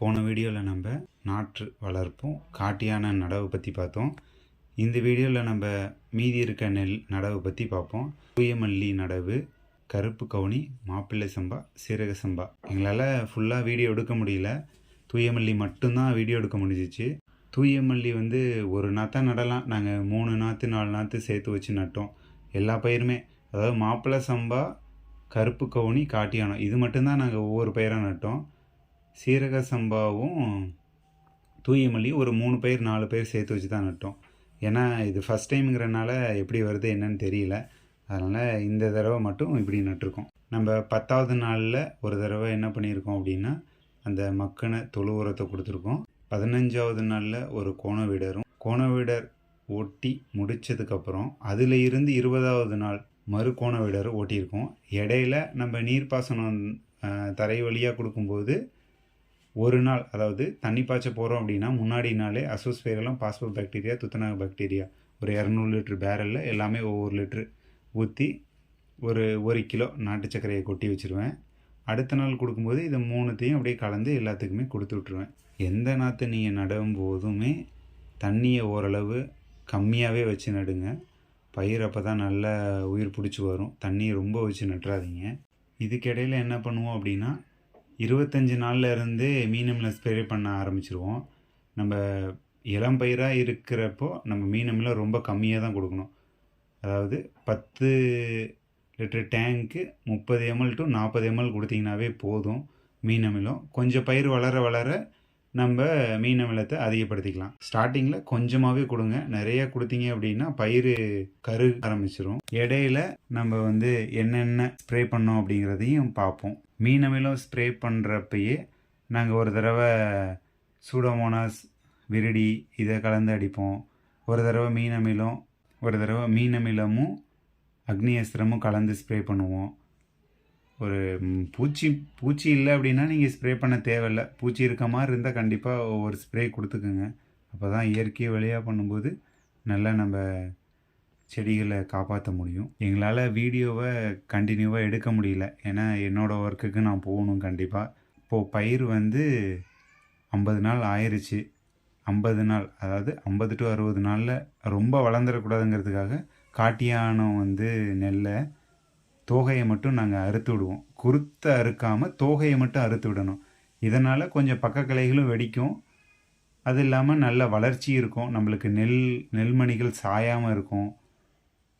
போன வீடியோவில் நம்ம நாற்று வளர்ப்பும் காட்டியான நடவு பற்றி பார்த்தோம். இந்த வீடியோவில் நம்ம மீதி இருக்க நெல் நடவு பற்றி பார்ப்போம். தூயமல்லி நடவு கருப்பு கவுனி மாப்பிள்ளை சம்பா சீரக சம்பா. எங்களால் ஃபுல்லாக வீடியோ எடுக்க முடியல. தூயமல்லி மட்டும்தான் வீடியோ எடுக்க முடிஞ்சிச்சு. தூயமல்லி வந்து ஒரு நாற்று நடலாம். நாங்கள் மூணு நாற்று நாலு நாற்று சேர்த்து வச்சு நட்டோம். எல்லா பயிருமே. அதாவது மாப்பிள்ளை சம்பா கருப்பு கவுனி காட்டியானம். இது மட்டும்தான் நாங்கள் ஒவ்வொரு பயிராக நட்டோம். சீரக சம்பாவும் தூயமல்லி ஒரு மூணு பேர் நாலு பேர் சேர்த்து வச்சு தான் நட்டோம். ஏன்னா இது ஃபஸ்ட் டைமுங்கிறனால எப்படி வருது என்னன்னு தெரியல. அதனால் இந்த தடவை மட்டும் இப்படி நட்டிருக்கோம். நம்ம பத்தாவது நாளில் ஒரு தடவை என்ன பண்ணியிருக்கோம் அப்படின்னா அந்த மக்கின தொழு உரத்தை கொடுத்துருக்கோம். பதினஞ்சாவது நாளில் ஒரு கோண கோணவீடர் ஓட்டி முடித்ததுக்கப்புறம் அதில் இருந்து இருபதாவது நாள் மறு கோணவீடர் ஓட்டியிருக்கோம். இடையில நம்ம நீர்ப்பாசனம் தரை வழியாக கொடுக்கும்போது ஒரு நாள் அதாவது தண்ணி பாய்ச்ச போகிறோம் அப்படின்னா முன்னாடி நாளே அசோஸ்பேரலம் பாஸ்போ பாக்டீரியா துத்தநாக பாக்டீரியா ஒரு இரநூறு லிட்டர் பேரலில் எல்லாமே ஒவ்வொரு லிட்ரு ஊற்றி ஒரு ஒரு கிலோ நாட்டு சர்க்கரையை கொட்டி வச்சுருவேன். அடுத்த நாள் கொடுக்கும்போது இதை மூணுத்தையும் அப்படியே கலந்து எல்லாத்துக்குமே கொடுத்து விட்ருவேன் எந்த நாற்று நீங்கள் நடும் போதுமே தண்ணியை ஓரளவு கம்மியாகவே வச்சு நடுங்க. பயிர் அப்போ தான் நல்லா உயிர் பிடிச்சி வரும். தண்ணியை ரொம்ப வச்சு நட்டுறாதீங்க. இதுக்கிடையில் என்ன பண்ணுவோம் அப்படின்னா இருபத்தஞ்சி நாள்ல இருந்தே மீனமில் ஸ்ப்ரே பண்ண ஆரம்பிச்சிருவோம். நம்ம இளம் பயிராக இருக்கிறப்போ நம்ம மீனமில் ரொம்ப கம்மியாக தான் கொடுக்கணும். அதாவது பத்து லிட்டர் டேங்க்கு முப்பது எம்எல் டு நாற்பது எம்எல் கொடுத்தீங்கனாவே போதும் மீன் அமிலம் கொஞ்சம் பயிர் வளர வளர நம்ம மீன் அமிலத்தை அதிகப்படுத்திக்கலாம். ஸ்டார்டிங்கில் கொஞ்சமாகவே கொடுங்க. நிறைய கொடுத்தீங்க அப்படின்னா பயிர் கரு ஆரம்பிச்சிரும். இடையில நம்ம வந்து என்னென்ன ஸ்ப்ரே பண்ணோம் அப்படிங்கிறதையும் பார்ப்போம். மீன் அமிலம் ஸ்ப்ரே பண்ணுறப்பயே நாங்கள் ஒரு தடவை சூடோமோனாஸ் விரடி இதை கலந்து அடிப்போம். ஒரு தடவை மீன் அமிலம் ஒரு தடவை மீன் அமிலமும் அக்னி அஸ்திரமும் கலந்து ஸ்ப்ரே பண்ணுவோம். ஒரு பூச்சி பூச்சி இல்லை அப்படின்னா நீங்கள் ஸ்ப்ரே பண்ண தேவையில்ல. பூச்சி இருக்க மாதிரி இருந்தால் கண்டிப்பாக ஒரு ஸ்ப்ரே கொடுத்துக்குங்க. அப்போ தான் இயற்கை வழியாக பண்ணும்போது நல்லா நம்ம செடிகளை காப்பாற்ற முடியும். எங்களால் வீடியோவை கண்டினியூவாக எடுக்க முடியல. ஏன்னா என்னோடய ஒர்க்குக்கு நான் போகணும் கண்டிப்பாக இப்போது பயிர் வந்து ஐம்பது நாள் ஆயிடுச்சு ஐம்பது நாள் அதாவது ஐம்பது டு அறுபது நாளில் ரொம்ப வளர்ந்துடக்கூடாதுங்கிறதுக்காக காட்டியானம் வந்து நெல்லை தோகையை மட்டும் நாங்கள் அறுத்து விடுவோம். குறுத்த அறுக்காமல் தோகையை மட்டும் அறுத்து விடணும். இதனால் கொஞ்சம் பக்க கிளைகளும் வெடிக்கும். அது இல்லாமல் நல்ல வளர்ச்சி இருக்கும். நம்மளுக்கு நெல் நெல்மணிகள் சாயாமல் இருக்கும்.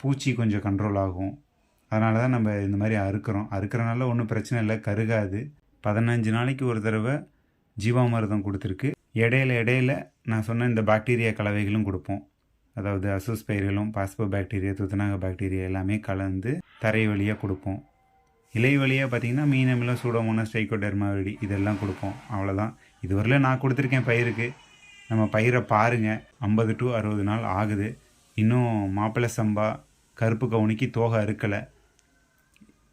பூச்சி கொஞ்சம் கண்ட்ரோல் ஆகும். அதனால தான் நம்ம இந்த மாதிரி அறுக்கிறோம். அறுக்கிறனால ஒன்றும் பிரச்சனை இல்லை. கருகாது. பதினஞ்சு நாளைக்கு ஒரு தடவை ஜீவாமிர்தம் கொடுத்துருக்கு. இடையில இடையில நான் சொன்ன இந்த பாக்டீரியா கலவைகளும் கொடுப்போம். அதாவது அசோஸ் பயிர்களும் பாஸ்போ பாக்டீரியா துத்தநாக பாக்டீரியா எல்லாமே கலந்து தரை வழியாக கொடுப்போம். இலை வழியாக பார்த்தீங்கன்னா மீனமிலம் சூடோமோனஸ் ஸ்டைகோடெர்மாவிடி இதெல்லாம் கொடுப்போம். அவ்வளோதான் இதுவரையில் நான் கொடுத்துருக்கேன் பயிருக்கு. நம்ம பயிரை பாருங்கள் ஐம்பது டு அறுபது நாள் ஆகுது. இன்னும் மாப்பிள்ளை சம்பா கருப்பு கவுனிக்கு தோகை அறுக்கலை.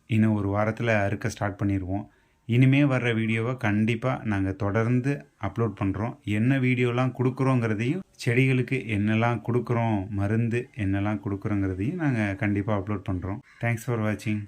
இன்னும் ஒரு வாரத்தில் அறுக்க ஸ்டார்ட் பண்ணிடுவோம். இனிமே வர்ற வீடியோவை கண்டிப்பாக நாங்கள் தொடர்ந்து அப்லோட் பண்ணுறோம் என்ன வீடியோலாம் கொடுக்குறோங்கிறதையும் செடிகளுக்கு என்னெல்லாம் கொடுக்குறோம் மருந்து என்னெல்லாம் கொடுக்குறோங்கிறதையும் நாங்கள் கண்டிப்பாக அப்லோட் பண்ணுறோம் தேங்க்ஸ் ஃபார் வாட்சிங்